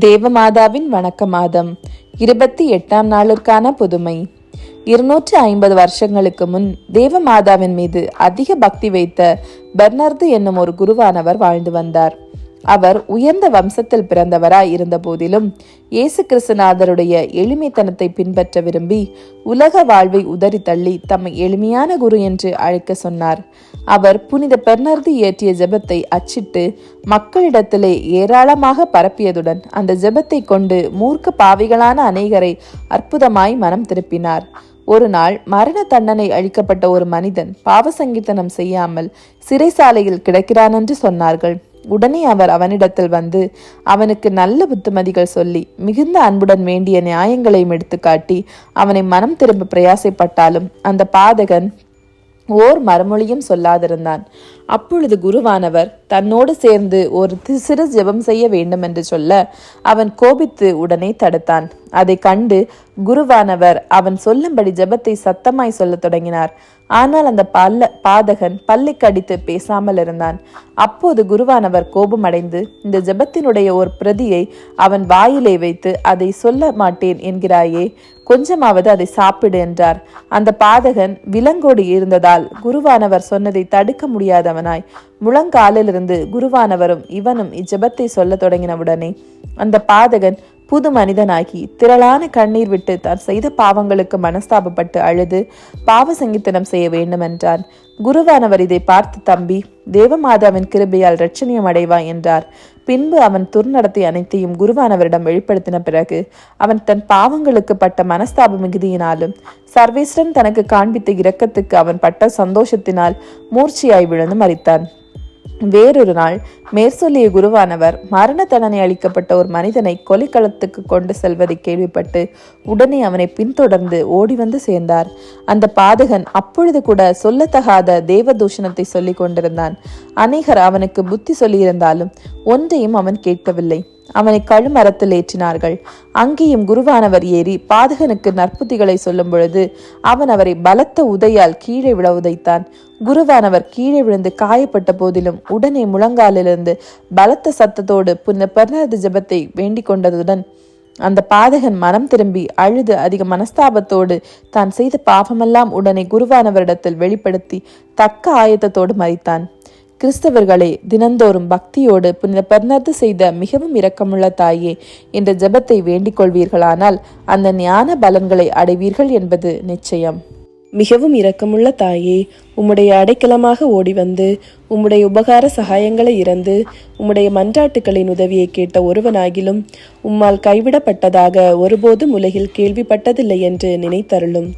தேவமாதாவின் வணக்க மாதம் இருபத்தி எட்டாம் நாளிற்கான புதுமை. இருநூற்று ஐம்பது வருஷங்களுக்கு முன் தேவமாதாவின் மீது அதிக பக்தி வைத்த பெர்னர்து என்னும் ஒரு குருவானவர் வாழ்ந்து வந்தார். அவர் உயர்ந்த வம்சத்தில் பிறந்தவராய் இருந்த போதிலும் இயேசு கிறிஸ்துநாதருடைய எளிமைத்தனத்தை பின்பற்ற விரும்பி உலக வாழ்வை உதறி தள்ளி தம்மை எளிமையான குரு என்று அழைக்க சொன்னார். அவர் புனித பெர்னர்து இயற்றிய ஜெபத்தை அச்சிட்டு மக்களிடத்திலே ஏராளமாக பரப்பியதுடன் அந்த ஜெபத்தை கொண்டு மூர்க்க பாவிகளான அநேகரை அற்புதமாய் மனம் திருப்பினார். ஒரு நாள் மரண தண்டனை அளிக்கப்பட்ட ஒரு மனிதன் பாவ செய்யாமல் சிறைசாலையில் கிடக்கிறான் என்று சொன்னார்கள். உடனே அவர் அவனிடத்தில் வந்து அவனுக்கு நல்ல புத்திமதிகள் சொல்லி மிகுந்த அன்புடன் வேண்டிய நியாயங்களையும் எடுத்துக்காட்டி அவனை மனம் திரும்ப பிரயாசைப்பட்டாலும் அந்த பாதகன் ஓர் மறுமொழியும் சொல்லாதிருந்தான். அப்பொழுது குருவானவர் தன்னோடு சேர்ந்து ஒரு தி- சிறு ஜெபம் செய்ய வேண்டும் என்று சொல்ல அவன் கோபித்து உடனே தடுத்தான். அதை கண்டு குருவானவர் அவன் சொல்லும்படி ஜெபத்தை சத்தமாய் சொல்லத் தொடங்கினார். ஆனால் அந்த பல்ல பாதகன் பல்லை கடித்து பேசாமல் இருந்தான். அப்போது குருவானவர் கோபமடைந்து இந்த ஜெபத்தினுடைய ஒரு பிரதியை அவன் வாயிலே வைத்து அதை சொல்ல மாட்டேன் என்கிறாயே கொஞ்சமாவது அதை சாப்பிடு என்றார். அந்த பாதகன் விலங்கோடு இருந்ததால் குருவானவர் சொன்னதை தடுக்க முடியாத முடியாதவனாய் முழங்காலிலிருந்து குருவானவரும் இவனும் இச்சபத்தை சொல்லத் தொடங்கினவுடனே அந்த பாதகன் புது மனிதனாகி திரளான கண்ணீர் விட்டு தான் செய்த பாவங்களுக்கு மனஸ்தாபப்பட்டு அழுது பாவ சங்கீத்தனம் செய்ய வேண்டுமென்றான். குருவானவர் இதை பார்த்து தம்பி தேவமாதாவின் கிருபையால் ரட்சணியம் அடைவா என்றார். பின்பு அவன் துர்நடத்தை அனைத்தையும் குருவானவரிடம் வெளிப்படுத்தின பிறகு அவன் தன் பாவங்களுக்கு பட்ட மனஸ்தாப மிகுதியினாலும் சர்வேஸ்வரன் தனக்கு காண்பித்த இரக்கத்துக்கு அவன் பட்ட சந்தோஷத்தினால் மூர்ச்சியாய் விழுந்து மறித்தான் வேறொரு நாள் மேற்சொல்லிய குருவானவர் மரண தண்டனை அளிக்கப்பட்ட ஒரு மனிதனை கொலைக்களத்துக்கு கொண்டு செல்வதை கேள்விப்பட்டு உடனே அவனை பின்தொடர்ந்து ஓடி வந்து சேர்ந்தார். அந்த பாதகன் அப்பொழுது கூட சொல்லத்தகாத தேவதூஷணத்தை சொல்லிக் கொண்டிருந்தான். அநேகர் அவனுக்கு புத்தி சொல்லியிருந்தாலும் ஒன்றையும் அவன் கேட்கவில்லை. அவனை கழுமரத்தில் ஏற்றினார்கள். அங்கேயும் குருவானவர் ஏறி பாதகனுக்கு நற்புத்திகளை சொல்லும் பொழுது அவன் அவரை பலத்த உதையால் கீழே விழ உதைத்தான். குருவானவர் கீழே விழுந்து காயப்பட்ட போதிலும் உடனே முழங்காலிலிருந்து பலத்த சத்தத்தோடு புன்ன பெர்னது ஜெபத்தை வேண்டிக் கொண்டதுடன் அந்த பாதகன் மனம் திரும்பி அழுது அதிக மனஸ்தாபத்தோடு தான் செய்த பாவமெல்லாம் உடனே குருவானவரிடத்தில் வெளிப்படுத்தி தக்க ஆயத்தத்தோடு மறித்தான். கிறிஸ்தவர்களே தினந்தோறும் பக்தியோடு புனித பெர்னர்து செய்த மிகவும் இரக்கமுள்ள தாயே என்ற ஜெபத்தை வேண்டிக் கொள்வீர்களானால் அந்த ஞான பலன்களை அடைவீர்கள் என்பது நிச்சயம். மிகவும் இரக்கமுள்ள தாயே உம்முடைய அடைக்கலமாக ஓடி வந்து உம்முடைய உபகார சகாயங்களை இறந்து உம்முடைய மன்றாட்டுக்களின் உதவியை கேட்ட ஒருவனாகிலும் உம்மால் கைவிடப்பட்டதாக ஒருபோதும் உலகில் கேள்விப்பட்டதில்லை என்று நினைத்தருளும்.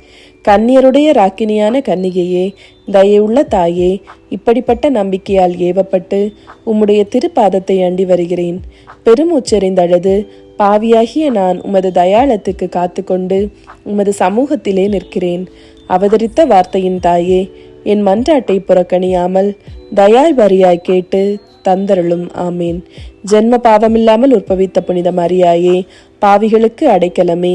கன்னியருடைய ராக்கினியான கன்னிகையே தயவுள்ள தாயே இப்படிப்பட்ட நம்பிக்கையால் ஏவப்பட்டு உம்முடைய திருப்பாதத்தை அண்டி வருகிறேன். பெருமூச்செறிந்தழுது பாவியாகிய நான் உமது தயாளத்துக்கு காத்துக்கொண்டு உமது சமூகத்திலே நிற்கிறேன். அவதரித்த வார்த்தையின் தாயே என் மன்றாட்டை புறக்கணியாமல் தயாய் வரியாய் கேட்டு தந்தருளும் ஆமேன். ஜென்ம பாவமில்லாமல் உற்பவித்த புனித மரியாயே பாவிகளுக்கு அடைக்கலமே.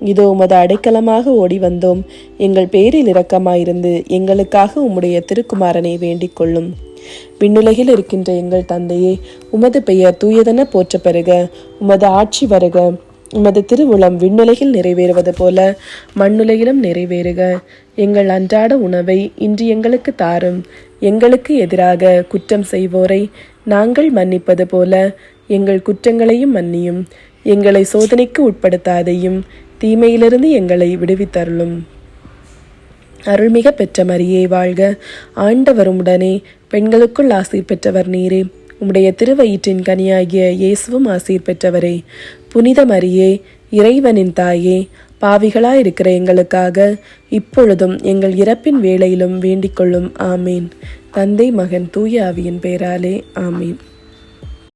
இதோ உமது அடைக்கலமாக ஓடி வந்தோம் எங்கள் பேரில் இரக்கமாயிருந்து எங்களுக்காக உம்முடைய திருக்குமாரனை வேண்டிக் கொள்ளும். விண்ணுலகில் இருக்கின்ற எங்கள் தந்தையே உமது பெயர் தூயதென போற்ற பெறுக உமது ஆட்சி வருக. உமது திருவுளம் விண்ணுலகில் நிறைவேறுவது போல மண்ணுலகிலும் நிறைவேறுக. எங்கள் அன்றாட உணவை இன்று எங்களுக்கு தாரும். எங்களுக்கு எதிராக குற்றம் செய்வோரை நாங்கள் மன்னிப்பது போல எங்கள் குற்றங்களையும் மன்னியும். எங்களை சோதனைக்கு உட்படுத்தாதையும் தீமையிலிருந்து எங்களை விடுவித்தருளும். அருள்மிக பெற்ற மரியே வாழ்க. ஆண்டவரும் உடனே பெண்களுக்குள் ஆசீர் பெற்றவர் நீரே. உம்முடைய திருவயிற்றின் கனியாகிய இயேசுவும் ஆசீர் பெற்றவரே. புனித மரியே இறைவனின் தாயே பாவிகளாயிருக்கிற எங்களுக்காக இப்பொழுதும் எங்கள் இறப்பின் வேளையிலும் வேண்டிக் கொள்ளும் ஆமேன். தந்தை மகன் தூய ஆவியின் பெயராலே ஆமேன்.